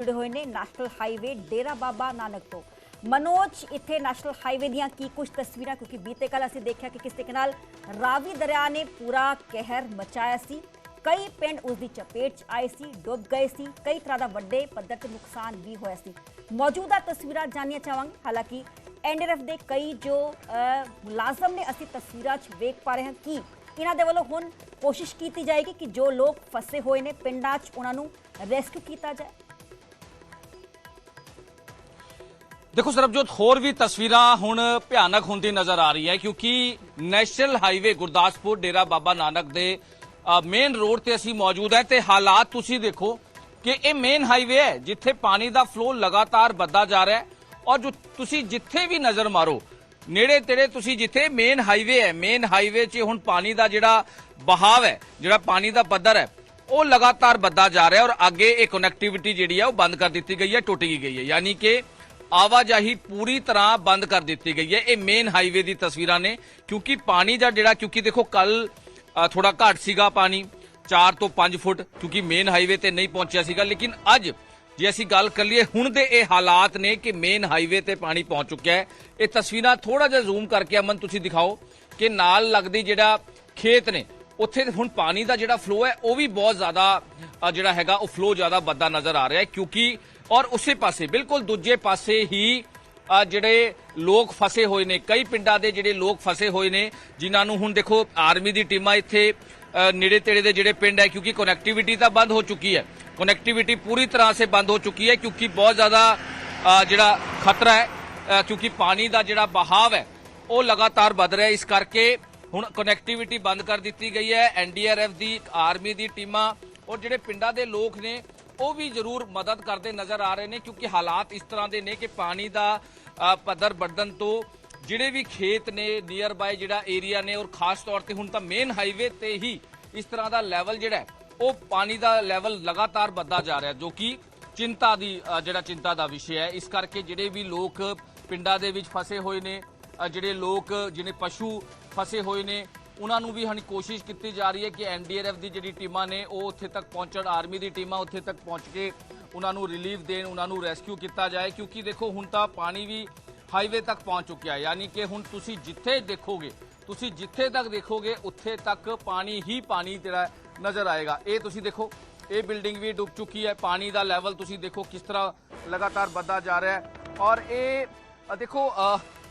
ਜੁੜੇ ਹੋਏ ਨੇ ਨੈਸ਼ਨਲ ਹਾਈਵੇ ਡੇਰਾ ਬਾਬਾ ਨਾਨਕ ਤੋਂ। ਮਨੋਜ, ਇੱਥੇ ਨੈਸ਼ਨਲ ਹਾਈਵੇ ਦੀਆਂ ਕੀ ਕੁਝ ਤਸਵੀਰਾਂ? ਕਿਉਂਕਿ ਬੀਤੇ ਕੱਲ ਅਸੀਂ ਦੇਖਿਆ ਕਿ ਕਿਸ ਤਰੀਕੇ ਨਾਲ ਰਾਵੀ ਦਰਿਆ ਨੇ ਪੂਰਾ ਕਹਿਰ ਮਚਾਇਆ ਸੀ। ਕਈ ਪਿੰਡ ਉਸ ਦੀ ਚਪੇਟ 'ਚ ਆਏ ਸੀ, ਡੁੱਬ ਗਏ ਸੀ। ਕਈ ਤਰ੍ਹਾਂ ਦਾ ਵੱਡੇ ਪੱਧਰ ਤੇ ਨੁਕਸਾਨ ਵੀ ਹੋਇਆ ਸੀ। ਮੌਜੂਦਾ ਤਸਵੀਰਾਂ ਜਾਣੀਆਂ ਚਾਹਾਂਗੇ। ਹਾਲਾਂਕਿ ਐਨਡੀਆਰਐਫ ਦੇ ਕਈ ਜੋ ਮੁਲਾਜ਼ਮ ਨੇ ਅਸੀਂ ਤਸਵੀਰਾਂ 'ਚ ਵੇਖ ਪਾ ਰਹੇ ਹਾਂ ਕਿ ਇਹਨਾਂ ਦੇ ਵੱਲੋਂ ਹੁਣ ਕੋਸ਼ਿਸ਼ ਕੀਤੀ ਜਾਏਗੀ ਕਿ ਜੋ ਲੋਕ ਫਸੇ ਹੋਏ ਨੇ, ਪਿੰਡਾਂ 'ਚ ਉਹਨਾਂ ਨੂੰ ਰੈਸਕਿਊ ਕੀਤਾ ਜਾਏ। ਦੇਖੋ ਸਰਬਜੋਤ, ਹੋਰ ਵੀ ਤਸਵੀਰਾਂ ਹੁਣ ਭਿਆਨਕ ਹੁੰਦੀ ਨਜ਼ਰ ਆ ਰਹੀ ਹੈ ਕਿਉਂਕਿ ਨੈਸ਼ਨਲ ਹਾਈਵੇ ਗੁਰਦਾਸਪੁਰ ਡੇਰਾ ਬਾਬਾ ਨਾਨਕ ਦੇ ਮੇਨ ਰੋਡ ਤੇ ਅਸੀਂ ਮੌਜੂਦ ਹੈ ਤੇ ਹਾਲਾਤ ਤੁਸੀਂ ਦੇਖੋ ਕਿ ਇਹ ਮੇਨ ਹਾਈਵੇ ਹੈ, ਜਿੱਥੇ ਪਾਣੀ ਦਾ ਫਲੋ ਲਗਾਤਾਰ ਵੱਧਦਾ ਜਾ ਰਿਹਾ ਹੈ ਔਰ ਜੋ ਤੁਸੀਂ ਜਿੱਥੇ ਵੀ ਨਜ਼ਰ ਮਾਰੋ, ਨੇੜੇ ਤੇੜੇ ਤੁਸੀਂ ਜਿੱਥੇ ਮੇਨ ਹਾਈਵੇ ਹੈ ਮੇਨ ਹਾਈਵੇ 'ਚ ਹੁਣ ਪਾਣੀ ਦਾ ਜਿਹੜਾ ਬਹਾਵ ਹੈ, ਜਿਹੜਾ ਪਾਣੀ ਦਾ ਪੱਧਰ ਹੈ, ਉਹ ਲਗਾਤਾਰ ਵੱਧਦਾ ਜਾ ਰਿਹਾ ਔਰ ਅੱਗੇ ਇਹ ਕਨੈਕਟੀਵਿਟੀ ਜਿਹੜੀ ਹੈ ਉਹ ਬੰਦ ਕਰ ਦਿੱਤੀ ਗਈ ਹੈ, ਟੁੱਟ ਗਈ ਗਈ ਹੈ। ਯਾਨੀ ਕਿ ਆਵਾਜਾਈ ਪੂਰੀ ਤਰ੍ਹਾਂ ਬੰਦ ਕਰ ਦਿੱਤੀ ਗਈ ਹੈ। ਇਹ ਮੇਨ ਹਾਈਵੇ ਦੀ ਤਸਵੀਰਾਂ ਨੇ, ਕਿਉਂਕਿ ਪਾਣੀ ਦਾ ਜਿਹੜਾ, ਕਿਉਂਕਿ ਦੇਖੋ ਕੱਲ ਥੋੜਾ ਘੱਟ ਸੀਗਾ ਪਾਣੀ 4 ਤੋਂ 5 ਫੁੱਟ, ਕਿਉਂਕਿ ਮੇਨ ਹਾਈਵੇ ਤੇ ਨਹੀਂ ਪਹੁੰਚਿਆ ਸੀਗਾ। ਲੇਕਿਨ ਅੱਜ ਜੇ ਅਸੀਂ ਗੱਲ ਕਰ ਲਈਏ, ਹੁਣ ਦੇ ਇਹ ਹਾਲਾਤ ਨੇ ਕਿ ਮੇਨ ਹਾਈਵੇ ਤੇ ਪਾਣੀ ਪਹੁੰਚ ਚੁੱਕਿਆ ਹੈ। ਇਹ ਤਸਵੀਰਾਂ ਥੋੜਾ ਜਿਹਾ ਜ਼ੂਮ ਕਰਕੇ ਅਮਨ, ਤੁਸੀਂ ਦਿਖਾਓ ਕਿ ਨਾਲ ਲੱਗਦੀ ਜਿਹੜਾ ਖੇਤ ਨੇ, ਉੱਥੇ ਹੁਣ ਪਾਣੀ ਦਾ ਜਿਹੜਾ ਫਲੋ ਹੈ, ਉਹ ਵੀ ਬਹੁਤ ਜ਼ਿਆਦਾ ਜਿਹੜਾ ਹੈਗਾ, ਉਹ ਫਲੋ ਜ਼ਿਆਦਾ ਵੱਧਦਾ ਨਜ਼ਰ ਆ ਰਿਹਾ ਹੈ। ਕਿਉਂਕਿ ਔਰ ਉਸੇ ਪਾਸੇ, ਬਿਲਕੁਲ ਦੂਜੇ ਪਾਸੇ ਹੀ ਜਿਹੜੇ ਲੋਕ ਫਸੇ ਹੋਏ ਨੇ, ਕਈ ਪਿੰਡਾਂ ਦੇ ਜਿਹੜੇ ਲੋਕ ਫਸੇ ਹੋਏ ਨੇ, ਜਿਨ੍ਹਾਂ ਨੂੰ ਹੁਣ ਦੇਖੋ ਆਰਮੀ ਦੀ ਟੀਮਾਂ ਇੱਥੇ ਨੇੜੇ ਤੇੜੇ ਦੇ ਜਿਹੜੇ ਪਿੰਡ ਹੈ, ਕਿਉਂਕਿ ਕਨੈਕਟੀਵਿਟੀ ਤਾਂ ਬੰਦ ਹੋ ਚੁੱਕੀ ਹੈ। ਕਨੈਕਟੀਵਿਟੀ ਪੂਰੀ ਤਰ੍ਹਾਂ ਸੇ ਬੰਦ ਹੋ ਚੁੱਕੀ ਹੈ, ਕਿਉਂਕਿ ਬਹੁਤ ਜ਼ਿਆਦਾ ਜਿਹੜਾ ਖਤਰਾ ਹੈ ਕਿਉਂਕਿ ਪਾਣੀ ਦਾ ਜਿਹੜਾ ਬਹਾਵ ਹੈ, ਉਹ ਲਗਾਤਾਰ ਵੱਧ ਰਿਹਾ ਇਸ ਕਰਕੇ ਹੁਣ ਕਨੈਕਟੀਵਿਟੀ ਬੰਦ ਕਰ ਦਿੱਤੀ ਗਈ ਹੈ। ਐਨਡੀਆਰਐਫ ਦੀ ਆਰਮੀ ਦੀ ਟੀਮਾਂ, ਔਰ ਜਿਹੜੇ ਪਿੰਡਾਂ ਦੇ ਲੋਕ ਨੇ ਉਹ ਵੀ ਜ਼ਰੂਰ ਮਦਦ ਕਰਦੇ ਨਜ਼ਰ ਆ ਰਹੇ ਨੇ, ਕਿਉਂਕਿ ਹਾਲਾਤ ਇਸ ਤਰ੍ਹਾਂ ਦੇ ਨੇ ਕਿ ਪਾਣੀ ਦਾ ਪੱਧਰ ਵੱਧਣ ਤੋਂ ਜਿਹੜੇ ਵੀ ਖੇਤ ਨੇ ਨੀਅਰ ਬਾਏ ਜਿਹੜਾ ਏਰੀਆ ਨੇ ਔਰ ਖਾਸ ਤੌਰ ਤੇ ਹੁਣ ਤਾਂ ਮੇਨ ਹਾਈਵੇ ਤੇ ਹੀ ਇਸ ਤਰ੍ਹਾਂ ਦਾ ਲੈਵਲ ਜਿਹੜਾ ਉਹ ਪਾਣੀ ਦਾ ਲੈਵਲ ਲਗਾਤਾਰ ਵੱਧਦਾ ਜਾ ਰਿਹਾ, ਜੋ ਕਿ ਚਿੰਤਾ ਦੀ ਜਿਹੜਾ ਚਿੰਤਾ ਦਾ ਵਿਸ਼ਾ ਹੈ। ਇਸ ਕਰਕੇ ਜਿਹੜੇ ਵੀ ਲੋਕ ਪਿੰਡਾਂ ਦੇ ਵਿੱਚ ਫਸੇ ਹੋਏ ਨੇ ਜਿਹੜੇ ਲੋਕ ਜਿਹਨੇ ਪਸ਼ੂ ਫਸੇ ਹੋਏ ਨੇ ਉਹਨਾਂ ਨੂੰ ਵੀ ਹਣੀ ਕੋਸ਼ਿਸ਼ ਕੀਤੀ ਜਾ ਰਹੀ ਹੈ ਕਿ ਐਨਡੀਆਰਐਫ ਦੀ ਜਿਹੜੀ ਟੀਮਾਂ ਨੇ, ਉਹ ਉੱਥੇ ਤੱਕ ਪਹੁੰਚਣ, ਆਰਮੀ ਦੀ ਟੀਮਾਂ ਉੱਥੇ ਤੱਕ ਪਹੁੰਚ ਕੇ ਉਹਨਾਂ ਨੂੰ ਰਿਲੀਫ ਦੇਣ, ਉਹਨਾਂ ਨੂੰ ਰੈਸਕਿਊ ਕੀਤਾ ਜਾਏ, ਕਿਉਂਕਿ ਦੇਖੋ ਹੁਣ ਤਾਂ ਪਾਣੀ ਵੀ ਹਾਈਵੇ ਤੱਕ ਪਹੁੰਚ ਚੁੱਕਿਆ ਹੈ। ਯਾਨੀ ਕਿ ਹੁਣ ਤੁਸੀਂ ਜਿੱਥੇ ਦੇਖੋਗੇ, ਤੁਸੀਂ ਜਿੱਥੇ ਤੱਕ ਦੇਖੋਗੇ, ਉੱਥੇ ਤੱਕ ਪਾਣੀ ਹੀ ਪਾਣੀ ਜਿਹੜਾ ਨਜ਼ਰ ਆਏਗਾ। ਇਹ ਤੁਸੀਂ ਦੇਖੋ, ਇਹ ਬਿਲਡਿੰਗ ਵੀ ਡੁੱਬ ਚੁੱਕੀ ਹੈ। ਪਾਣੀ ਦਾ ਲੈਵਲ ਤੁਸੀਂ ਦੇਖੋ ਕਿਸ ਤਰ੍ਹਾਂ ਲਗਾਤਾਰ ਵੱਧਦਾ ਜਾ ਰਿਹਾ ਹੈ। ਔਰ ਇਹ ਦੇਖੋ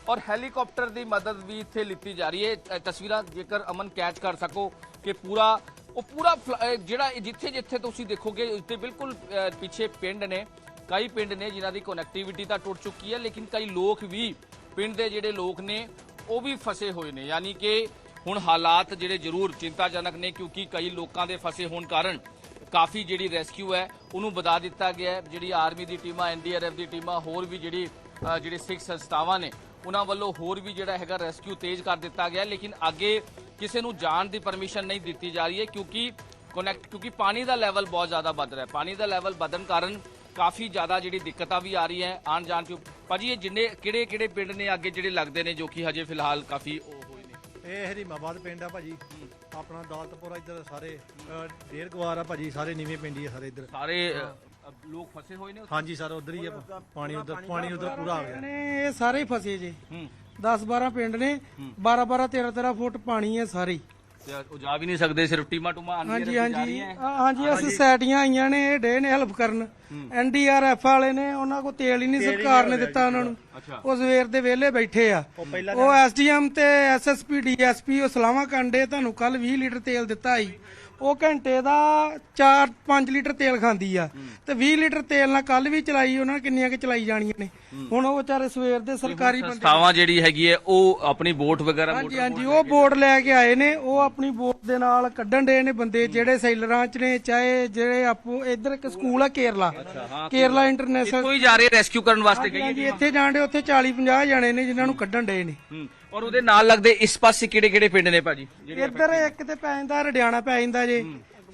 ਔਰ ਹੈਲੀਕਾਪਟਰ ਦੀ ਮਦਦ ਵੀ ਇੱਥੇ ਲਿੱਤੀ ਜਾ ਰਹੀ ਹੈ। ਤਸਵੀਰਾਂ ਜੇਕਰ ਅਮਨ ਕੈਚ ਕਰ ਸਕੋ ਕਿ ਪੂਰਾ, ਉਹ ਪੂਰਾ ਫਲ- ਜਿਹੜਾ ਜਿੱਥੇ ਜਿੱਥੇ ਤੁਸੀਂ ਦੇਖੋਗੇ, ਉੱਤੇ ਬਿਲਕੁਲ ਪਿੱਛੇ ਪਿੰਡ ਨੇ, ਕਈ ਪਿੰਡ ਨੇ ਜਿਨ੍ਹਾਂ ਦੀ ਕਨੈਕਟੀਵਿਟੀ ਤਾਂ ਟੁੱਟ ਚੁੱਕੀ ਹੈ, ਲੇਕਿਨ ਕਈ ਲੋਕ ਵੀ ਪਿੰਡ ਦੇ ਜਿਹੜੇ ਲੋਕ ਨੇ, ਉਹ ਵੀ ਫਸੇ ਹੋਏ ਨੇ। ਯਾਨੀ ਕਿ ਹੁਣ ਹਾਲਾਤ ਜਿਹੜੇ ਜ਼ਰੂਰ ਚਿੰਤਾਜਨਕ ਨੇ, ਕਿਉਂਕਿ ਕਈ ਲੋਕਾਂ ਦੇ ਫਸੇ ਹੋਣ ਕਾਰਨ ਕਾਫੀ ਜਿਹੜੀ ਰੈਸਕਿਊ ਹੈ, ਉਹਨੂੰ ਵਧਾ ਦਿੱਤਾ ਗਿਆ ਹੈ। ਜਿਹੜੀ ਆਰਮੀ ਦੀ ਟੀਮਾਂ ਐਨਡੀਆਰਐਫ ਦੀ ਟੀਮਾਂ, ਹੋਰ ਵੀ ਜਿਹੜੀ ਜਿਹੜੇ ਸਿੱਖ ਸੰਸਥਾਵਾਂ ਨੇ ਉਹਨਾਂ ਵੱਲੋਂ ਹੋਰ ਵੀ ਜਿਹੜਾ ਹੈਗਾ ਰੈਸਕਿਊ ਤੇਜ਼ ਕਰ ਦਿੱਤਾ ਗਿਆ। ਲੇਕਿਨ ਅੱਗੇ ਕਿਸੇ ਨੂੰ ਜਾਣ ਦੀ ਪਰਮਿਸ਼ਨ ਨਹੀਂ ਦਿੱਤੀ ਜਾ ਰਹੀ ਹੈ ਕਿਉਂਕਿ ਕਨੈਕਟ ਕਿਉਂਕਿ ਪਾਣੀ ਦਾ ਲੈਵਲ ਬਹੁਤ ਜ਼ਿਆਦਾ ਵੱਧ ਰਿਹਾ ਹੈ। ਪਾਣੀ ਦਾ ਲੈਵਲ ਵਧਣ ਕਾਰਨ ਕਾਫੀ ਜ਼ਿਆਦਾ ਜਿਹੜੀ ਦਿੱਕਤਾਂ ਵੀ ਆ ਰਹੀ ਹੈ ਆਣ ਜਾਣ ਚ। ਭਾਜੀ ਇਹ ਜਿੰਨੇ ਕਿਹੜੇ ਕਿਹੜੇ ਪਿੰਡ ਨੇ ਅੱਗੇ ਜਿਹੜੇ ਲੱਗਦੇ ਨੇ ਜੋ ਕਿ ਹਜੇ ਫਿਲਹਾਲ ਕਾਫੀ ਉਹ ਹੋਏ ਨੇ? ਇਹ ਹਰੀਮਾਬਾਦ ਪਿੰਡ ਆ ਭਾਜੀ। ਆਪਣਾ ਦੌਲਤਪੁਰਾ ਇੱਧਰ ਸਾਰੇ ਡੇਰ ਗਵਾਰ ਆ ਭਾਜੀ ਸਾਰੇ ਨੀਵੇਂ ਪਿੰਡੀ ਆ ਸਾਰੇ ਇੱਧਰ। ਸਾਰੇ ਅ, ਲੋਕ ਫਸੇ ਹੋਏ ਨੇ ਉੱਥੇ? ਹਾਂਜੀ ਸਰ ਉਧਰ ਹੀ ਆ ਪਾਣੀ ਉਧਰ ਪਾਣੀ ਉਧਰ ਪੂਰਾ ਆ ਗਿਆ। ਨੇ ਇਹ ਸਾਰੇ ਹੀ ਫਸੇ ਜੇ। ਹੂੰ। 10 12 ਪਿੰਡ ਨੇ 12 12 13 13 ਫੁੱਟ ਪਾਣੀ ਹੈ ਸਾਰੇ। ਹੀ। ਤੇ ਉਹ ਜਾ ਵੀ ਨਹੀਂ ਸਕਦੇ ਸਿਰਫ ਟੀਮਾਂ ਟੂਮਾਂ ਹਾਂਜੀ ਹਾਂਜੀ। ਰਹੀਆਂ ਹੈ। ਆ- ਹਾਂਜੀ ਅਸੀਂ ਸੈਟੀਆਂ ਆਈਆਂ ਨੇ ਇਹ ਡੇ ਨੇ ਹੈਲਪ ਕਰਨ। ਐਨਡੀਆਰਐਫ ਵਾਲੇ ਨੇ ਉਹਨਾਂ ਕੋ ਤੇਲ ਹੀ ਨਹੀਂ ਸਰਕਾਰ ਨੇ ਦਿੱਤਾ ਉਹਨਾਂ ਨੂੰ। ਅੱਛਾ। ਉਹ ਸਵੇਰ ਦੇ ਵਿਹਲੇ ਬੈਠੇ ਆ। ਉਹ ਐਸਡੀਐਮ ਤੇ ਐਸਐਸਪੀ ਡੀਐਸਪੀ ਉਹ ਸਲਾਵਾ ਕੰਡੇ ਤੁਹਾਨੂੰ ਕੱਲ 20 ਲੀਟਰ ਤੇਲ ਦਿੱਤਾ ਸੀ। ਉਹ ਘੰਟੇ ਦਾ 4-5 ਲੀਟਰ ਤੇਲ ਖਾਂਦੀ ਆ। ਤੇ 20 ਲੀਟਰ ਤੇਲ ਨਾਲ ਕੱਲ ਵੀ ਚਲਾਈ ਉਹਨਾਂ ਨੇ ਕਿੰਨੀਆਂ ਕਿ ਚਲਾਈ ਜਾਣੀਆਂ ਨੇ। ਹੁਣ ਉਹ ਵਿਚਾਰੇ ਸਵੇਰ ਦੇ ਸਰਕਾਰੀ ਬੰਦੇ ਸੰਸਥਾਵਾਂ ਜਿਹੜੀ ਹੈਗੀ ਹੈ ਉਹ ਆਪਣੀ ਬੋਟ ਵਗੈਰਾ ਹਾਂਜੀ ਹਾਂਜੀ ਉਹ ਬੋਰਡ ਲੈ ਕੇ ਆਏ ਨੇ ਉਹ ਆਪਣੀ ਬੋਟ ਦੇ ਨਾਲ ਕੱਢਣ ਦੇ ਨੇ ਬੰਦੇ ਜਿਹੜੇ ਸੈਲਰਾਂ ਚ ਨੇ ਚਾਹੇ ਜਿਹੜੇ ਆਪੋ ਇੱਧਰ ਇੱਕ ਸਕੂਲ ਆ ਕੇਰਲਾ। ਕੇਰਲਾ। ਇੰਟਰਨੈਸ਼ਨਲ ਇੱਥੋਂ ਹੀ ਜਾ ਰਹੇ ਰੈਸਕਿਊ ਕਰਨ ਵਾਸਤੇ ਗਈ ਹਾਂਜੀ ਇੱਥੇ ਜਾਣਦੇ ਉੱਥੇ 40 50 ਜਣੇ ਨੇ ਜਿਨ੍ਹਾਂ ਨੂੰ ਕੱਢਣ ਦੇ ਨੇ। ਹੂੰ। ਔਰ ਉਹਦੇ ਨਾਲ ਲੱਗਦੇ ਇਸ ਪਾਸੇ ਕਿਹੜੇ ਕਿਹੜੇ ਪਿੰਡ ਨੇ ਭਾਜੀ? ਇੱਧਰ ਇੱਕ ਤੇ ਪੈ ਜਾਂਦਾ ਰੜਿਆਣਾ ਪੈ ਜਾਂਦਾ ਜੇ।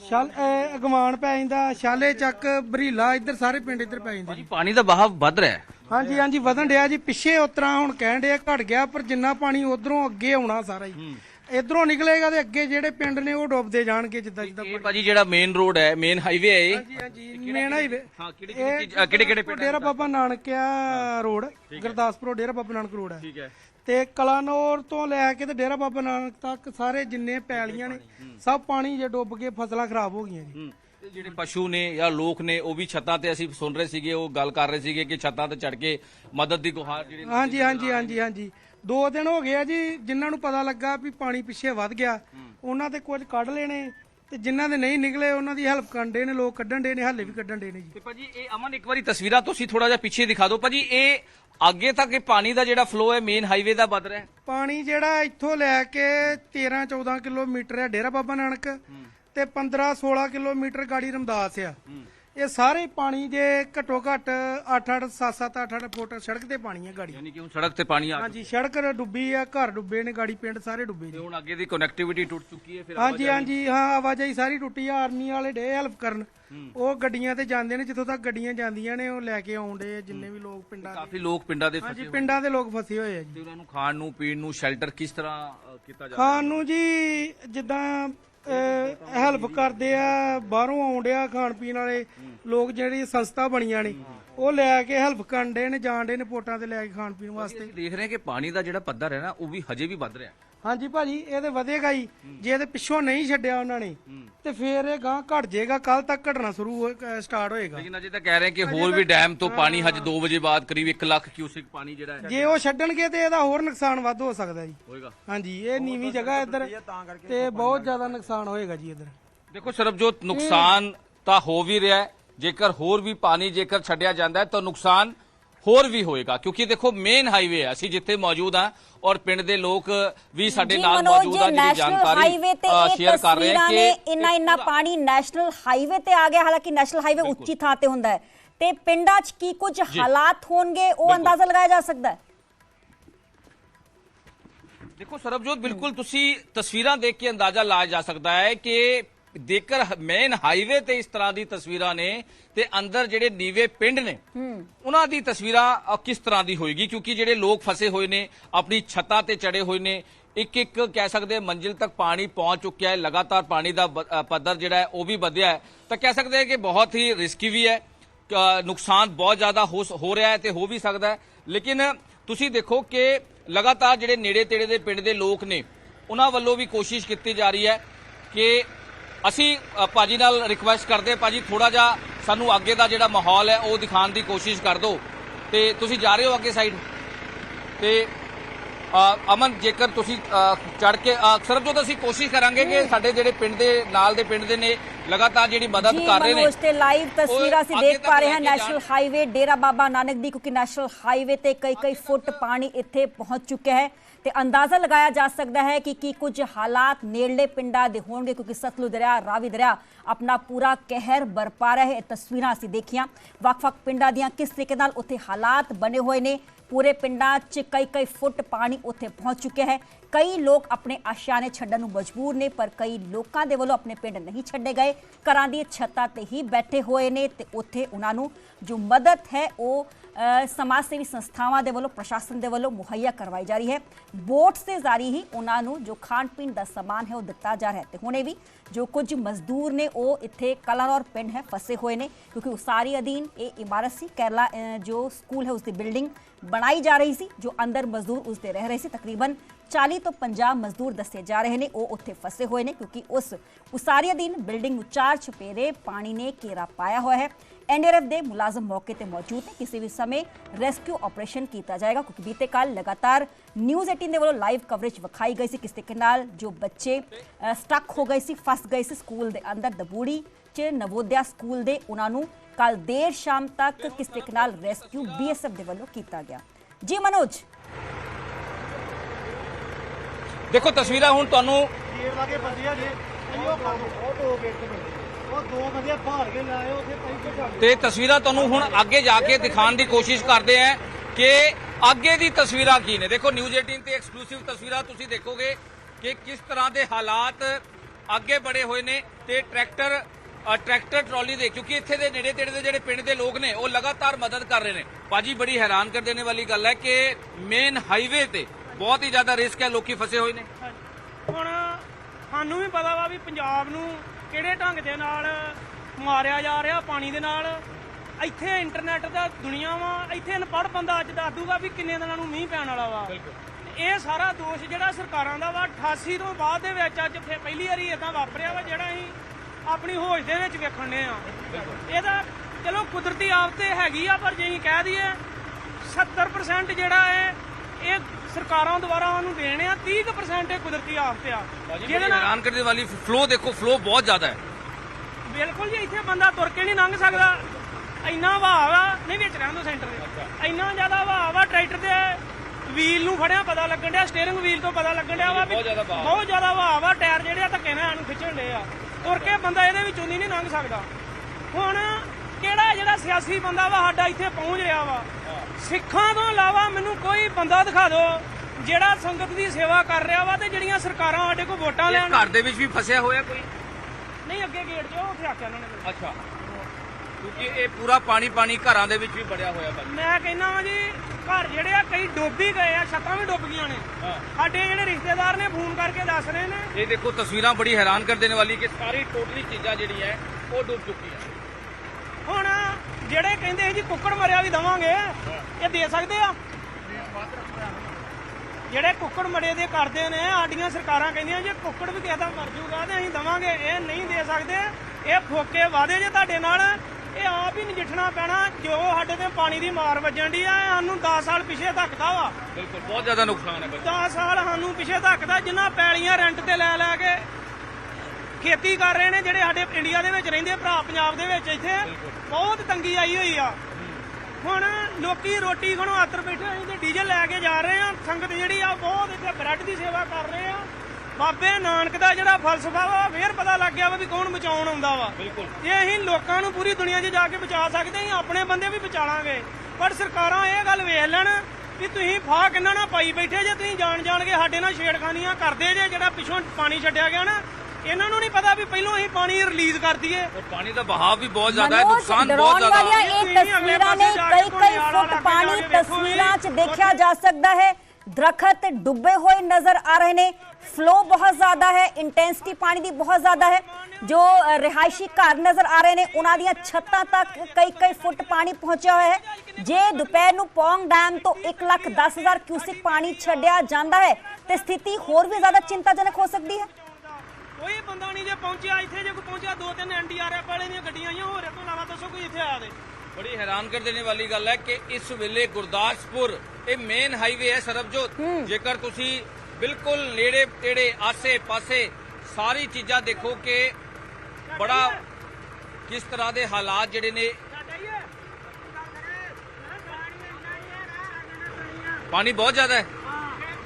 ਸ਼ਾਲ ਇਹ ਅਗਵਾਨ ਪੈ ਜਾਂਦਾ ਸ਼ਾਲੇ ਚੱਕ ਬਰੀਲਾ ਇੱਧਰ ਸਾਰੇ ਪਿੰਡ ਇੱਧਰ ਪੈ ਜਾਂਦੇ ਭਾਜੀ ਪਾਣੀ ਦਾ ਬਹਾਵ ਵੱਧ ਰਿਹਾ ਹੈ। ਹਾਂਜੀ ਹਾਂਜੀ ਵਧਣ ਡਿਆ ਜੀ। ਪਿੱਛੇ ਉਤਰਾ ਹੁਣ ਕਹਿਣ ਡਿਆ ਘਟ ਗਿਆ ਪਰ ਜਿੰਨਾ ਪਾਣੀ ਉਧਰੋਂ ਅੱਗੇ ਆਉਣਾ ਸਾਰਾ ਹੀ। ਇਧਰੋਂ ਨਿਕਲੇਗਾ ਤੇ ਅੱਗੇ ਜਿਹੜੇ ਪਿੰਡ ਨੇ ਉਹ ਡੁੱਬਦੇ ਜਾਣਗੇ ਜਿੱਦਾਂ ਜਿੱਦਾਂ ਇਹ ਭਾਜੀ ਜਿਹੜਾ ਮੇਨ ਰੋਡ ਹੈ ਮੇਨ ਹਾਈਵੇ ਹੈ ਇਹ? ਹਾਂਜੀ ਹਾਂਜੀ ਮੇਨ ਹਾਈਵੇ ਹਾਂ ਕਿਹੜੇ ਕਿਹੜੇ ਕਿਹੜੇ ਕਿਹੜੇ ਪਿੰਡ ਡੇਰਾ ਬਾਬਾ ਨਾਨਕਿਆ ਰੋਡ ਗੁਰਦਾਸਪੁਰ ਡੇਰਾ ਬਾਬਾ ਨਾਨਕ ਰੋਡ ਹੈ। ਠੀਕ ਹੈ। ਤੇ ਕਲਾਨੌਰ ਤੋਂ ਲੈ ਕੇ ਤੇ ਡੇਰਾ ਬਾਬਾ ਨਾਨਕ ਤੱਕ ਸਾਰੇ ਜਿੰਨੇ ਪੈਲੀਆਂ ਨੇ ਸਭ ਪਾਣੀ ਜੇ ਡੁੱਬ ਕੇ ਫਸਲਾਂ ਖਰਾਬ ਹੋ ਗਈਆਂ ਜੀ। ਤੇ ਜਿਹੜੇ ਪਸ਼ੂ ਨੇ ਜਾਂ ਲੋਕ ਨੇ ਉਹ ਵੀ ਛੱਤਾਂ ਤੇ ਅਸੀਂ ਸੁਣ ਰਹੇ ਸੀਗੇ ਉਹ ਗੱਲ ਕਰ ਰਹੇ ਸੀਗੇ ਕਿ ਛੱਤਾਂ ਤੇ ਚੜ ਕੇ ਮਦਦ ਦੀ ਗੁਹਾਰ ਜਿਹੜੀ ਹਾਂਜੀ ਹਾਂਜੀ ਹਾਂਜੀ ਹਾਂਜੀ। ਦੋ ਦਿਨ ਹੋ ਗਏ ਆ ਜੀ ਜਿਨ੍ਹਾਂ ਨੂੰ ਪਤਾ ਲੱਗਾ ਵੀ ਪਾਣੀ ਪਿੱਛੇ ਵੱਧ ਗਿਆ ਉਹਨਾਂ ਤੇ ਕੁਝ ਕੱਢ ਲੈਣੇ ਤੇ ਜਿਨ੍ਹਾਂ ਦੇ ਨਹੀਂ ਨਿਕਲੇ ਉਹਨਾਂ ਦੀ ਹੈਲਪ ਕਰਨ ਦੇ ਨੇ ਲੋਕ ਕੱਢਣ ਦੇ ਨੇ ਹਾਲੇ ਵੀ ਕੱਢਣ ਦੇ ਨੇ ਜੀ। ਤੇ ਭਾਜੀ ਇਹ ਅਮਨ ਇੱਕ ਵਾਰੀ ਤਸਵੀਰਾਂ ਤੁਸੀਂ ਥੋੜਾ ਜਿਹਾ ਪਿੱਛੇ ਦਿਖਾ ਦਿਓ। ਭਾਜੀ ਇਹ ਅੱਗੇ ਤੱਕ ਇਹ ਪਾਣੀ ਦਾ ਜਿਹੜਾ ਫਲੋ ਹੈ ਮੇਨ ਹਾਈਵੇ ਦਾ ਵੱਧ ਰਿਹਾ ਹੈ? ਪਾਣੀ ਜਿਹੜਾ ਇੱਥੋਂ ਲੈ ਕੇ 13 14 ਕਿਲੋਮੀਟਰ ਹੈ ਡੇਰਾ ਬਾਬਾ ਨਾਨਕ ਤੇ 15 16 ਕਿਲੋਮੀਟਰ ਗਾੜੀ ਰਮਦਾਸ ਆ। ਇਹ ਸਾਰੇ ਪਾਣੀ ਜੇ ਘੱਟੋ ਘੱਟ 8 8 7 7 8 8 ਫੁੱਟ ਸੜਕ ਤੇ ਪਾਣੀ ਹੈ ਗਾੜੀ। ਯਾਨੀ ਕਿ ਹੁਣ ਸੜਕ ਤੇ ਪਾਣੀ ਆ ਹਾਂਜੀ ਸੜਕ ਡੁੱਬੀ ਆ ਘਰ ਡੁੱਬੇ ਨੇ ਗਾੜੀ ਪਿੰਡ ਸਾਰੇ ਡੁੱਬੇ ਤੇ ਹੁਣ ਅੱਗੇ ਦੀ ਕਨੈਕਟੀਵਿਟੀ ਟੁੱਟ ਚੁੱਕੀ ਹੈ ਫਿਰ ਹਾਂਜੀ ਹਾਂਜੀ ਹਾਂ ਆਵਾਜਾਈ ਸਾਰੀ ਟੁੱਟੀ ਆ ਆਰਮੀ ਵਾਲੇ ਡੇ ਹੈਲਪ ਕਰਨ। ਉਹ ਗੱਡੀਆਂ ਤੇ ਜਾਂਦੇ ਨੇ ਜਿੱਥੋਂ ਤੱਕ ਗੱਡੀਆਂ ਜਾਂਦੀਆਂ ਨੇ ਉਹ ਲੈ ਕੇ ਆਉਂਦੇ ਆ ਜਿੰਨੇ ਵੀ ਲੋਕ ਪਿੰਡਾਂ ਦੇ। ਕਾਫੀ ਲੋਕ ਪਿੰਡਾਂ ਦੇ ਹਾਂਜੀ ਫਸੇ ਹੋਏ ਪਿੰਡਾਂ ਦੇ ਲੋਕ ਫਸੇ ਹੋਏ ਆ ਜੀ। ਤੇ ਉਹਨਾਂ ਨੂੰ ਖਾਣ ਨੂੰ ਪੀਣ ਨੂੰ ਸ਼ੈਲਟਰ ਕਿਸ ਤਰ੍ਹਾਂ ਅ, ਕੀਤਾ ਜਾ ਖਾਣ ਨੂੰ ਜੀ ਜਿੱਦਾਂ ਹੈਲਪ ਕਰਦੇ ਆ, ਬਾਹਰੋਂ ਆਉਂਦਿਆ ਖਾਣ ਪੀਣ ਵਾਲੇ ਲੋਕ ਜਿਹੜੀ ਸੰਸਥਾ ਬਣੀਆਂ ਨੇ, ਉਹ ਲੈ ਕੇ ਹੈਲਪ ਕਰਨ ਦੇ ਨੇ, ਜਾਣ ਦੇ ਨੇ ਪੋਟਾਂ ਤੇ ਲੈ ਕੇ ਖਾਣ ਪੀਣ ਵਾਸਤੇ। ਦੇਖ ਰਹੇ ਹਾਂ ਕਿ ਪਾਣੀ ਦਾ ਜਿਹੜਾ ਪੱਧਰ ਹੈ ਨਾ, ਉਹ ਵੀ ਹਜੇ ਵੀ ਵੱਧ ਰਿਹਾ। ਹੈ ਹਾਂਜੀ ਭਾਜੀ ਇਹ ਤੇ ਵਧੇਗਾ ਹੀ। ਜੇ ਇਹਦੇ ਪਿੱਛੋਂ ਨਹੀਂ ਛੱਡਿਆ ਉਹਨਾਂ ਨੇ ਤੇ ਫੇਰ ਇਹ ਗਾਂ ਘਟ ਜਾਏਗਾ ਕੱਲ ਤੱਕ ਘਟਣਾ ਸ਼ੁਰੂ ਸਟਾਰਟ ਹੋਏਗਾ। ਲੇਕਿਨ ਅਜੇ ਤਾਂ ਕਹਿ ਰਹੇ ਕਿ ਹੋਰ ਵੀ ਡੈਮ ਤੋਂ ਪਾਣੀ ਹਜੇ 2 ਵਜੇ ਬਾਅਦ ਕਰੀਬ 1 ਲੱਖ ਕਿਊਸਿਕ ਪਾਣੀ ਜਿਹੜਾ ਹੈ। ਜੇ ਉਹ ਛੱਡਣਗੇ ਤੇ ਇਹਦਾ ਹੋਰ ਨੁਕਸਾਨ ਵੱਧ ਹੋ ਸਕਦਾ ਜੀ। ਹੋਏਗਾ। ਹਾਂਜੀ ਇਹ ਨੀਵੀਂ ਜਗ੍ਹਾ ਇੱਧਰ ਤੇ ਬਹੁਤ ਜ਼ਿਆਦਾ ਨੁਕਸਾਨ ਹੋਏਗਾ ਜੀ ਇੱਧਰ। ਦੇਖੋ ਸਰਬਜੋਤ ਨੁਕਸਾਨ ਤਾਂ ਹੋ ਵੀ ਰਿਹਾ ਹੈ। ਜੇਕਰ ਹੋਰ ਵੀ ਪਾਣੀ ਜੇਕਰ ਛੱਡਿਆ ਜਾਂਦਾ ਹੈ ਤਾਂ ਨੁਕਸਾਨ ਹੋਰ ਵੀ ਹੋਏਗਾ ਕਿਉਂਕਿ ਦੇਖੋ ਮੇਨ ਹਾਈਵੇ ਹੈ। ਅਸੀਂ ਜਿੱਥੇ ਮੌਜੂਦ ਹਾਂ ਔਰ ਪਿੰਡ ਦੇ ਲੋਕ ਵੀ ਸਾਡੇ ਨਾਲ ਮੌਜੂਦ ਆ ਜਿਹੜੀ ਜਾਣਕਾਰੀ ਸ਼ੇਅਰ ਕਰ ਰਹੇ ਕਿ ਇੰਨਾ ਇੰਨਾ ਪਾਣੀ ਨੈਸ਼ਨਲ ਹਾਈਵੇ ਤੇ ਆ ਗਿਆ। ਹਾਲਾਂਕਿ ਨੈਸ਼ਨਲ ਹਾਈਵੇ ਉੱਚੀ ਥਾਂ ਤੇ ਹੁੰਦਾ ਹੈ। ਤੇ ਪਿੰਡਾਂ 'ਚ ਕੀ ਕੁਝ ਹਾਲਾਤ ਹੋਣਗੇ ਉਹ ਅੰਦਾਜ਼ਾ ਲਗਾਇਆ ਜਾ ਸਕਦਾ ਹੈ? ਦੇਖੋ ਸਰਬਜੋਤ ਬਿਲਕੁਲ ਤੁਸੀਂ ਤਸਵੀਰਾਂ ਦੇਖ ਕੇ ਅੰਦਾਜ਼ਾ ਲਾਇਆ ਜਾ ਸਕਦਾ ਹੈ ਕਿ ਜੇਕਰ ਮੇਨ ਹਾਈਵੇ ਤੇ ਇਸ ਤਰ੍ਹਾਂ ਦੀ ਤਸਵੀਰਾਂ ਨੇ ਤੇ ਅੰਦਰ ਜਿਹੜੇ ਨੀਵੇਂ ਪਿੰਡ ਨੇ ਉਹਨਾਂ ਦੀ ਤਸਵੀਰਾਂ ਕਿਸ ਤਰ੍ਹਾਂ ਦੀ ਹੋਏਗੀ? ਕਿਉਂਕਿ ਜਿਹੜੇ ਲੋਕ ਫਸੇ ਹੋਏ ਨੇ ਆਪਣੀ ਛੱਤਾਂ ਤੇ ਚੜੇ ਹੋਏ ਨੇ ਇੱਕ ਇੱਕ ਕਹਿ ਸਕਦੇ ਮੰਜ਼ਿਲ ਤੱਕ ਪਾਣੀ ਪਹੁੰਚ ਚੁੱਕਿਆ ਹੈ ਲਗਾਤਾਰ ਪਾਣੀ ਦਾ ਪੱਧਰ ਜਿਹੜਾ ਹੈ ਉਹ ਵੀ ਵਧਿਆ ਹੈ। ਤਾਂ ਕਹਿ ਸਕਦੇ ਹਾਂ ਕਿ ਬਹੁਤ ਹੀ ਰਿਸਕੀ ਵੀ ਹੈ ਨੁਕਸਾਨ ਬਹੁਤ ਜ਼ਿਆਦਾ ਹੋ ਰਿਹਾ ਹੈ ਤੇ ਹੋ ਵੀ ਸਕਦਾ ਹੈ। ਲੇਕਿਨ ਤੁਸੀਂ ਦੇਖੋ ਕਿ ਲਗਾਤਾਰ ਜਿਹੜੇ ਨੇੜੇ ਤੇੜੇ ਦੇ ਪਿੰਡ ਦੇ ਲੋਕ ਨੇ ਉਹਨਾਂ ਵੱਲੋਂ ਵੀ ਕੋਸ਼ਿਸ਼ ਕੀਤੀ ਜਾ ਰਹੀ ਹੈ ਕਿ ਅਸੀਂ ਭਾਜੀ ਨਾਲ ਰਿਕੁਐਸਟ ਕਰਦੇ ਹਾਂ ਭਾਜੀ ਥੋੜਾ ਜਿਹਾ ਸਾਨੂੰ ਅੱਗੇ ਦਾ ਜਿਹੜਾ ਮਾਹੌਲ ਹੈ ਉਹ ਦਿਖਾਉਣ ਦੀ ਕੋਸ਼ਿਸ਼ ਕਰ ਦਿਓ। ਤੇ ਤੁਸੀਂ ਜਾ ਰਹੇ ਹੋ ਅੱਗੇ ਸਾਈਡ ਤੇ ਅਮਨ ਜੇਕਰ ਤੁਸੀਂ ਚੜ ਕੇ ਸਰਬਜੋਤ ਅਸੀਂ ਕੋਸ਼ਿਸ਼ ਕਰਾਂਗੇ ਕਿ ਸਾਡੇ ਜਿਹੜੇ ਪਿੰਡ ਦੇ ਨਾਲ ਦੇ ਪਿੰਡ ਦੇ ਨੇ ਲਗਾਤਾਰ ਜਿਹੜੀ ਮਦਦ ਕਰ ਰਹੇ ਨੇ ਮਨੋਜ ਤੇ ਲਾਈਵ ਤਸਵੀਰਾਂ ਅਸੀਂ ਦੇਖ ਪਾ ਰਹੇ ਹਾਂ ਨੈਸ਼ਨਲ। ਹਾਈਵੇ ਡੇਰਾ ਬਾਬਾ ਨਾਨਕ ਦੀ ਕਿਉਂਕਿ ਨੈਸ਼ਨਲ ਹਾਈਵੇ ਤੇ ਕਈ ਕਈ ਫੁੱਟ ਪਾਣੀ ਇੱਥੇ ਪਹੁੰਚ ਚੁੱਕਿਆ ਹੈ। ਤੇ ਅੰਦਾਜ਼ਾ ਲਗਾਇਆ ਜਾ ਸਕਦਾ ਹੈ ਕਿ ਕੀ ਕੁਝ ਹਾਲਾਤ ਨੇੜਲੇ ਪਿੰਡਾਂ ਦੇ ਹੋਣਗੇ, ਕਿਉਂਕਿ ਸਤਲੁਜ ਦਰਿਆ, ਰਾਵੀ ਦਰਿਆ ਆਪਣਾ ਪੂਰਾ ਕਹਿਰ ਬਰਪਾ ਰਿਹਾ ਹੈ। ਇਹ ਤਸਵੀਰਾਂ ਅਸੀਂ ਦੇਖੀਆਂ। ਵੱਖ-ਵੱਖ ਪਿੰਡਾਂ ਦੀਆਂ ਕਿਸ ਤਰੀਕੇ ਨਾਲ ਉੱਥੇ ਹਾਲਾਤ ਬਣੇ ਹੋਏ ਨੇ, ਪੂਰੇ ਪਿੰਡਾਂ 'ਚ ਕਈ ਕਈ ਫੁੱਟ ਪਾਣੀ ਉੱਥੇ ਪਹੁੰਚ ਚੁੱਕਿਆ ਹੈ। ਕਈ ਲੋਕ ਆਪਣੇ ਆਸ਼ਿਆਨੇ ਛੱਡਣ ਨੂੰ ਮਜਬੂਰ ਨੇ, ਪਰ ਕਈ ਲੋਕਾਂ ਦੇ ਵੱਲੋਂ ਆਪਣੇ ਪਿੰਡ ਨਹੀਂ ਛੱਡੇ ਗਏ। ਘਰਾਂ ਦੀ ਛੱਤਾਂ ਤੇ ਹੀ ਬੈਠੇ ਹੋਏ ਨੇ ਤੇ ਉੱਥੇ ਉਹਨਾਂ ਨੂੰ ਜੋ ਮਦਦ ਹੈ, ਉਹ ਸਮਾਜ ਸੇਵੀ ਸੰਸਥਾਵਾਂ ਦੇ ਵੱਲੋਂ ਪ੍ਰਸ਼ਾਸਨ ਦੇ ਵੱਲੋਂ ਮੁਹੱਈਆ ਕਰਵਾਈ ਜਾ ਰਹੀ ਹੈ ਬੋਟਸ ਦੇ ਜ਼ਾਰੀ ਹੀ ਉਹਨਾਂ ਨੂੰ ਜੋ ਖਾਣ ਪੀਣ ਦਾ ਸਮਾਨ ਹੈ ਉਹ ਦਿੱਤਾ ਜਾ ਰਿਹਾ ਹੈ ਤੇ ਹੁਣੇ ਵੀ ਜੋ ਕੁਝ ਮਜ਼ਦੂਰ ਨੇ ਉਹ ਇੱਥੇ ਕਲਾਨੌਰ ਪਿੰਡ ਹੈ ਫਸੇ ਹੋਏ ਨੇ ਕਿਉਂਕਿ ਉਸਾਰੀ ਅਧੀਨ ਇਹ ਇਮਾਰਤ ਸੀ ਕੇਰਲਾ ਜੋ ਸਕੂਲ ਹੈ ਉਸ ਦੀ ਬਿਲਡਿੰਗ ਬਣਾਈ ਜਾ ਰਹੀ ਸੀ ਜੋ ਅੰਦਰ ਮਜ਼ਦੂਰ ਉਸ ਦੇ ਰਹਿ ਰਹੇ ਸੀ ਤਕਰੀਬਨ 40 ਤੋਂ 50 ਮਜ਼ਦੂਰ ਦੱਸੇ ਜਾ ਰਹੇ ਨੇ, ਉਹ ਉੱਥੇ ਫਸੇ ਹੋਏ ਨੇ ਕਿਉਂਕਿ ਉਸ ਉਸਾਰੀ ਅਧੀਨ ਬਿਲਡਿੰਗ ਨੂੰ ਚਾਰ ਛਪੇਰੇ ਪਾਣੀ ਨੇ ਘੇਰਾ ਪਾਇਆ ਹੋਇਆ ਹੈ। ਐਨਡੀਆਰਐਫ ਦੇ ਮੁਲਾਜ਼ਮ ਮੌਕੇ ਤੇ ਮੌਜੂਦ ਨੇ। ਕਿਸੇ ਵੀ ਸਮੇਂ ਰੈਸਕਿਊ ਆਪਰੇਸ਼ਨ ਕੀਤਾ ਜਾਏਗਾ ਕਿਉਂਕਿ ਬੀਤੇ ਕੱਲ ਲਗਾਤਾਰ ਨਿਊਜ਼ 18 ਦੇ ਵੱਲੋਂ ਲਾਈਵ ਕਵਰੇਜ ਵਿਖਾਈ ਗਈ ਸੀ। ਕਿਸ ਤਰੀਕੇ ਨਾਲ ਜੋ ਬੱਚੇ ਸਟਕ ਹੋ ਗਏ ਸੀ, ਫਸ ਗਏ ਸੀ ਸਕੂਲ ਦੇ ਅੰਦਰ। ਦਬੂੜੀ ਚ ਨਵੋਦਿਆ ਸਕੂਲ ਦੇ ਉਹਨਾਂ ਨੂੰ ਕੱਲ ਦੇਰ ਸ਼ਾਮ ਤੱਕ ਕਿਸ ਤਰੀਕੇ ਨਾਲ ਰੈਸਕਿਊ ਬੀਐਸਐਫ ਦੇ ਵੱਲੋਂ ਕੀਤਾ ਗਿਆ। ਜੀ ਮਨੋਜ ਦੇਖੋ ਤਸਵੀਰਾਂ ਹੁਣ ਤੁਹਾਨੂੰ ਗੇਟ ਲਾਗੇ ਬੰਦੇ ਆ ਜੇ ਅਸੀਂ ਉਹ ਕਰ ਉਹ ਦੋ ਗੇਟ ਤੇ ਬੰਦੇ। ਉਹ ਦੋ ਬੰਦੇ ਭਾਰ ਕੇ ਲਾਏ ਉੱਥੇ ਪਈ ਤੇ ਛੱਡ ਤੇ ਤਸਵੀਰਾਂ ਤੁਹਾਨੂੰ ਹੁਣ ਅੱਗੇ ਜਾ ਕੇ ਦਿਖਾਉਣ ਦੀ ਕੋਸ਼ਿਸ਼ ਕਰਦੇ ਆ ਕਿ ਅੱਗੇ ਦੀ ਤਸਵੀਰਾਂ ਕੀ ਨੇ। ਦੇਖੋ ਨਿਊਜ਼ 18 ਤੇ ਐਕਸਕਲੂਸਿਵ ਤਸਵੀਰਾਂ ਤੁਸੀਂ ਦੇਖੋਗੇ ਕਿ ਕਿਸ ਤਰ੍ਹਾਂ ਦੇ ਹਾਲਾਤ ਅੱਗੇ ਬੜੇ ਹੋਏ ਨੇ ਤੇ ਟਰੈਕਟਰ ਟਰੈਕਟਰ ਟਰਾਲੀ ਦੇ ਕਿਉਂਕਿ ਇੱਥੇ ਦੇ ਨੇੜੇ ਤੇੜੇ ਦੇ ਜਿਹੜੇ ਪਿੰਡ ਦੇ ਲੋਕ ਨੇ ਉਹ ਲਗਾਤਾਰ ਮਦਦ ਕਰ ਰਹੇ ਨੇ। ਬਾਜੀ ਬੜੀ ਹੈਰਾਨ ਕਰ ਦੇਣੇ ਵਾਲੀ ਗੱਲ ਹੈ ਕਿ ਮੇਨ ਹਾਈਵੇ ਤੇ ਬਹੁਤ ਹੀ ਜ਼ਿਆਦਾ ਰਿਸਕ ਹੈ ਲੋਕੀ ਫਸੇ ਹੋਏ ਨੇ। ਹੁਣ ਸਾਨੂੰ ਵੀ ਪਤਾ ਵਾ ਵੀ ਪੰਜਾਬ ਨੂੰ ਕਿਹੜੇ ਢੰਗ ਦੇ ਨਾਲ ਮਾਰਿਆ ਜਾ ਰਿਹਾ ਪਾਣੀ ਦੇ ਨਾਲ। ਇੱਥੇ ਇੰਟਰਨੈਟ ਦਾ ਦੁਨੀਆ ਵਾ ਇੱਥੇ ਅਨਪੜ੍ਹ ਬੰਦਾ ਅੱਜ ਦੱਸ ਦੂਗਾ ਵੀ ਕਿੰਨੇ ਦਿਨਾਂ ਨੂੰ ਮੀਂਹ ਪੈਣ ਵਾਲਾ ਵਾ। ਇਹ ਸਾਰਾ ਦੋਸ਼ ਜਿਹੜਾ ਸਰਕਾਰਾਂ ਦਾ ਵਾ 88 ਤੋਂ ਬਾਅਦ ਦੇ ਵਿੱਚ ਅੱਜ ਫੇ- ਪਹਿਲੀ ਵਾਰੀ ਇਦਾਂ ਵਾਪਰਿਆ ਵਾ ਜਿਹੜਾ ਅਸੀਂ ਆਪਣੀ ਹੋਸ਼ ਦੇ ਵਿੱਚ ਵੇਖਣ ਨੇ ਆ ਇਹਦਾ ਚਲੋ ਕੁਦਰਤੀ ਆਫਤੇ ਹੈਗੀ ਆ ਪਰ ਜੇ ਅਸੀਂ ਕਹਿ ਦਈਏ 70% ਜਿਹੜਾ ਹੈ ਇਹ ਸਰਕਾਰਾਂ ਦੁਆਰਾ ਉਹਨੂੰ ਦੇਣੇ ਆ 30% ਇਹ ਕੁਦਰਤੀ ਆਫਤ ਆ। ਜਿਹਦੇ ਨਾਲ ਹੈਰਾਨ ਕਰਨ ਵਾਲੀ ਫਲੋ ਦੇਖੋ ਫਲੋ ਬਹੁਤ ਜ਼ਿਆਦਾ ਹੈ। ਬਿਲਕੁਲ ਜੀ ਇੱਥੇ ਬੰਦਾ ਤੁਰ ਕੇ ਨਹੀਂ ਲੰਘ ਸਕਦਾ। ਇੰਨਾ ਵਹਾਅ ਵਾ ਨਹੀਂ ਵਿੱਚ ਰਹਿਣ ਦੋ ਸੈਂਟਰ ਦੇ। ਇੰਨਾ ਜ਼ਿਆਦਾ ਵਹਾਅ ਵਾ ਟਰੈਕਟਰ ਦੇ ਵੀਲ ਨੂੰ ਫੜਿਆ ਪਤਾ ਲੱਗਣ ਡਿਆ ਸਟੀਅਰਿੰਗ ਵੀਲ ਤੋਂ ਪਤਾ ਲੱਗਣ ਡਿਆ ਵਾ ਬਹੁਤ ਜ਼ਿਆਦਾ ਵਹਾਅ। ਵਾ ਟਾਇਰ ਜਿਹੜੇ ਆ ਧੱਕੇ ਨਾਲ ਨੂੰ ਖਿੱਚਣ ਡੇ ਆ। ਤੁਰ ਕੇ ਬੰਦਾ ਇਹਦੇ ਵਿੱਚੋਂ ਨਹੀਂ ਲੰਘ ਸਕਦਾ। ਹੁਣ ਕਿਹੜਾ ਜਿਹੜਾ ਸਿਆਸੀ ਬੰਦਾ ਵਾ ਸਾਡਾ ਇੱਥੇ ਪਹੁੰਚ ਰਿਹਾ ਵਾ ਸਿੱਖਾਂ ਤੋਂ ਇਲਾਵਾ ਮੈਨੂੰ ਕੋਈ ਬੰਦਾ ਦਿਖਾ ਦਿਓ ਜਿਹੜਾ ਸੰਗਤ ਦੀ ਸੇਵਾ ਕਰ ਰਿਹਾ ਵਾ ਤੇ ਜਿਹੜੀਆਂ ਸਰਕਾਰਾਂ ਸਾਡੇ ਕੋਲ ਵੋਟਾਂ ਲੈਣ ਘਰ ਦੇ ਵਿੱਚ ਵੀ ਫਸਿਆ ਹੋਇਆ ਕੋਈ? ਨਹੀਂ ਅੱਗੇ ਗੇਟ 'ਚ ਉੱਥੇ ਆਖਿਆ ਉਹਨਾਂ ਨੇ ਅੱਛਾ। ਕਿਉਂਕਿ ਇਹ ਪੂਰਾ ਪਾਣੀ ਪਾਣੀ ਘਰਾਂ ਦੇ ਵਿੱਚ ਵੀ ਵੜਿਆ ਹੋਇਆ ਭਾਜੀ ਮੈਂ ਕਹਿੰਦਾ ਵਾਂ ਜੀ ਘਰ ਜਿਹੜੇ ਆ ਕਈ ਡੁੱਬ ਗਏ ਆ ਛੱਤਾਂ ਵੀ ਡੁੱਬ ਗਈਆਂ ਨੇ। ਸਾਡੇ ਜਿਹੜੇ ਰਿਸ਼ਤੇਦਾਰ ਨੇ ਫੋਨ ਕਰਕੇ ਦੱਸ ਰਹੇ ਨੇ। ਇਹ ਦੇਖੋ ਤਸਵੀਰਾਂ ਬੜੀ ਹੈਰਾਨ ਕਰ ਦੇਣ ਵਾਲੀ ਕਿ ਸਾਰੀ ਟੋਟਲੀ ਚੀਜ਼ਾਂ ਜਿਹੜੀਆਂ ਹੈ, ਉਹ ਡੁੱਬ ਚੁੱਕੀਆਂ। ਜਿਹੜੇ ਕਹਿੰਦੇ ਜੀ ਕੁੱਕੜ ਮਰਿਆ ਵੀ ਦਵਾਂਗੇ ਇਹ ਦੇ ਸਕਦੇ ਆ? ਜਿਹੜੇ ਕੁੱਕੜ ਮਰੇ ਦੇ ਕਰਦੇ ਨੇ ਸਾਡੀਆਂ ਸਰਕਾਰਾਂ ਕਹਿੰਦੀਆਂ ਜੇ ਕੁੱਕੜ ਵੀ ਕਿਸੇ ਦਾ ਮਰ ਜਾਊਗਾ ਤੇ ਅਸੀਂ ਦਵਾਂਗੇ ਇਹ ਨਹੀਂ ਦੇ ਸਕਦੇ। ਇਹ ਫੋਕੇ ਵਾਦੇ ਜੇ ਤੁਹਾਡੇ ਨਾਲ ਇਹ ਆਪ ਹੀ ਨਜਿੱਠਣਾ ਪੈਣਾ ਜੋ ਸਾਡੇ ਤੇ ਪਾਣੀ ਦੀ ਮਾਰ ਵੱਜਣ ਦੀ ਆ ਸਾਨੂੰ 10 ਸਾਲ ਪਿਛੇ ਧੱਕਦਾ ਵਾ। ਬਿਲਕੁਲ ਬਹੁਤ ਜ਼ਿਆਦਾ ਨੁਕਸਾਨ ਹੈ ਭਾਜੀ 10 ਸਾਲ ਸਾਨੂੰ ਪਿਛੇ ਧੱਕਦਾ ਜਿਨ੍ਹਾਂ ਪੈਲੀਆਂ ਰੈਂਟ ਤੇ ਲੈ ਲੈ ਕੇ ਖੇਤੀ ਕਰ ਰਹੇ ਨੇ ਜਿਹੜੇ ਸਾਡੇ ਇੰਡੀਆ ਦੇ ਵਿੱਚ ਰਹਿੰਦੇ ਭਰਾ ਪੰਜਾਬ ਦੇ ਵਿੱਚ ਇੱਥੇ। ਬਹੁਤ ਤੰਗੀ ਆਈ ਹੋਈ ਆ। ਹੁਣ ਲੋਕੀ ਰੋਟੀ ਖਾਣੋਂ ਆਤਰ ਬੈਠੇ ਅਸੀਂ ਤੇ ਡੀਜ਼ਲ ਲੈ ਕੇ ਜਾ ਰਹੇ ਆ। ਸੰਗਤ ਜਿਹੜੀ ਆ ਬਹੁਤ ਇੱਥੇ ਬ੍ਰੈਡ ਦੀ ਸੇਵਾ ਕਰ ਰਹੇ ਆ। ਬਾਬੇ ਨਾਨਕ ਦਾ ਜਿਹੜਾ ਫਲਸਫਾ ਵਾ ਫੇਰ ਪਤਾ ਲੱਗ ਗਿਆ ਵਾ ਵੀ ਕੌਣ ਬਚਾਉਣ ਆਉਂਦਾ ਵਾ। ਬਿਲਕੁਲ। ਜੇ ਅਸੀਂ ਲੋਕਾਂ ਨੂੰ ਪੂਰੀ ਦੁਨੀਆ 'ਚ ਜਾ ਕੇ ਬਚਾ ਸਕਦੇ ਹਾਂ ਆਪਣੇ ਬੰਦੇ ਵੀ ਬਚਾ ਲਾਂਗੇ। ਪਰ ਸਰਕਾਰਾਂ ਇਹ ਗੱਲ ਵੇਖ ਲੈਣ ਕਿ ਤੁਸੀਂ ਫਾਹ ਕਿੰਨਾ ਨਾ ਪਾਈ ਬੈਠੇ ਜੇ ਤੁਸੀਂ ਜਾਣ ਜਾਣ ਕੇ ਸਾਡੇ ਨਾਲ ਛੇੜਖਾਨੀਆਂ ਕਰਦੇ ਜੇ ਜਿਹੜਾ ਪਿੱਛੋਂ ਪਾਣੀ ਛੱਡਿਆ ਗਿਆ ਨਾ ਇਹਨਾਂ ਨੂੰ ਨਹੀਂ ਪਤਾ ਵੀ ਪਹਿਲਾਂ ਅਸੀਂ ਪਾਣੀ ਰਿਲੀਜ਼ ਕਰ ਦਈਏ ਔਰ ਪਾਣੀ ਦਾ ਬਹਾਵ ਵੀ ਬਹੁਤ ਜ਼ਿਆਦਾ ਹੈ ਨੁਕਸਾਨ ਬਹੁਤ ਜ਼ਿਆਦਾ ਹੈ ਇਹ ਤਸਵੀਰਾਂ ਨੇ ਕਈ ਕਈ ਫੁੱਟ ਪਾਣੀ ਤਸਵੀਰਾਂ 'ਚ ਦੇਖਿਆ ਜਾ ਸਕਦਾ ਹੈ। ਦਰਖਤ ਡੁੱਬੇ ਹੋਏ ਨਜ਼ਰ ਆ ਰਹੇ ਨੇ। ਫਲੋ ਬਹੁਤ ਜ਼ਿਆਦਾ ਹੈ ਇੰਟੈਂਸਿਟੀ ਪਾਣੀ ਦੀ ਬਹੁਤ ਜ਼ਿਆਦਾ ਹੈ। ਜੋ ਰਿਹਾਇਸ਼ੀ ਘਰ ਨਜ਼ਰ ਆ ਰਹੇ ਨੇ ਉਹਨਾਂ ਦੀਆਂ ਛੱਤਾਂ ਤੱਕ ਕਈ ਕਈ ਫੁੱਟ ਪਾਣੀ ਪਹੁੰਚਿਆ ਹੋਇਆ ਹੈ। ਜੇ ਦੁਪਹਿਰ ਨੂੰ ਪੌਂਗ ਡੈਮ ਤੋਂ 1 ਲੱਖ 10 ਹਜ਼ਾਰ ਕਿਊਸਿਕ ਪਾਣੀ ਛੱਡਿਆ ਜਾਂਦਾ ਹੈ ਤੇ ਸਥਿਤੀ ਹੋਰ ਵੀ ਜ਼ਿਆਦਾ ਚਿੰਤਾਜਨਕ ਹੋ ਸਕਦੀ ਹੈ। ਕੋਈ ਬੰਦਾ ਨਹੀਂ ਜੇ ਪਹੁੰਚਿਆ ਇੱਥੇ ਜੇ ਕੋਈ ਪਹੁੰਚਿਆ ਦੋ ਤਿੰਨ ਐਨਡੀਆਰਐਫ ਵਾਲੇ ਦੀਆਂ ਗੱਡੀਆਂ ਆਈਆਂ ਹੋਰ ਇਹ ਤੋਂ ਇਲਾਵਾ ਦੱਸੋ ਕੋਈ ਇੱਥੇ ਆਇਆ ਦੇ ਬੜੀ ਹੈਰਾਨ ਕਰ ਦੇਣੇ ਵਾਲੀ ਗੱਲ ਹੈ ਕਿ ਇਸ ਵੇਲੇ ਗੁਰਦਾਸਪੁਰ ਇਹ ਮੇਨ ਹਾਈਵੇ ਹੈ ਸਰਬਜੋਤ ਜੇਕਰ ਤੁਸੀਂ ਬਿਲਕੁਲ ਨੇੜੇ ਤੇੜੇ ਆਸੇ ਪਾਸੇ ਸਾਰੀ ਚੀਜ਼ਾਂ ਦੇਖੋ ਕਿ ਬੜਾ ਕਿਸ ਤਰ੍ਹਾਂ ਦੇ ਹਾਲਾਤ ਜਿਹੜੇ ਨੇ ਪਾਣੀ ਬਹੁਤ ਜ਼ਿਆਦਾ ਹੈ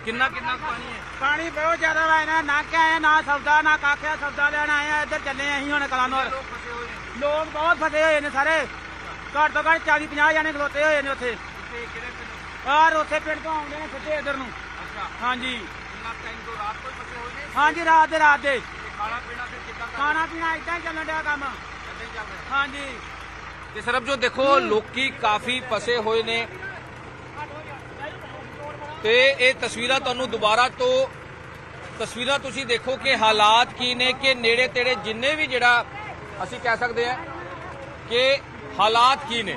ਕਿੰਨਾ ਕਿੰਨਾ ਪਾਣੀ ਹੈ ਪਾਣੀ ਬਹੁਤ ਜ਼ਿਆਦਾ ਵਾ ਇਹਨਾਂ ਨਾ ਕਿ ਆਏ ਨਾ ਸੌਦਾ ਨਾ ਕਾਖਿਆ ਸੌਦਾ ਲੈਣ ਆਏ ਆ ਇੱਧਰ ਚੱਲੇ ਆ ਅਸੀਂ ਹੁਣ ਕਲਾਨੌਰ ਲੋਕ ਬਹੁਤ ਫਸੇ ਹੋਏ ਨੇ ਸਾਰੇ। ਘੱਟ ਤੋਂ ਘੱਟ 40 50 ਜਾਣੇ ਖਲੋਤੇ ਹੋਏ ਨੇ ਉੱਥੇ। ਆਰ ਉੱਥੇ ਪਿੰਡ? ਤੋਂ ਆਉਂਦੇ ਨੇ ਸਿੱਧੇ ਇੱਧਰ ਨੂੰ। ਹਾਂਜੀ। ਹਾਂਜੀ ਰਾਤ ਦੇ ਰਾਤ ਦੇ। ਖਾਣਾ ਪੀਣਾ ਇਦਾਂ ਹੀ ਚੱਲਣ ਡਿਆ ਕੰਮ। ਹਾਂਜੀ। ਤੇ ਸਰਬਜੋਤ ਦੇਖੋ ਲੋਕੀ ਕਾਫੀ ਫਸੇ ਹੋਏ ਨੇ। ਤੇ ਇਹ ਤਸਵੀਰਾਂ ਤੁਹਾਨੂੰ ਦੁਬਾਰਾ ਤੋਂ ਤਸਵੀਰਾਂ ਤੁਸੀਂ ਦੇਖੋ ਕਿ ਹਾਲਾਤ ਕੀ ਨੇ, ਕਿ ਨੇੜੇ ਤੇੜੇ ਜਿੰਨੇ ਵੀ ਜਿਹੜਾ ਅਸੀਂ ਕਹਿ ਸਕਦੇ ਹਾਂ ਕਿ ਹਾਲਾਤ ਕੀ ਨੇ।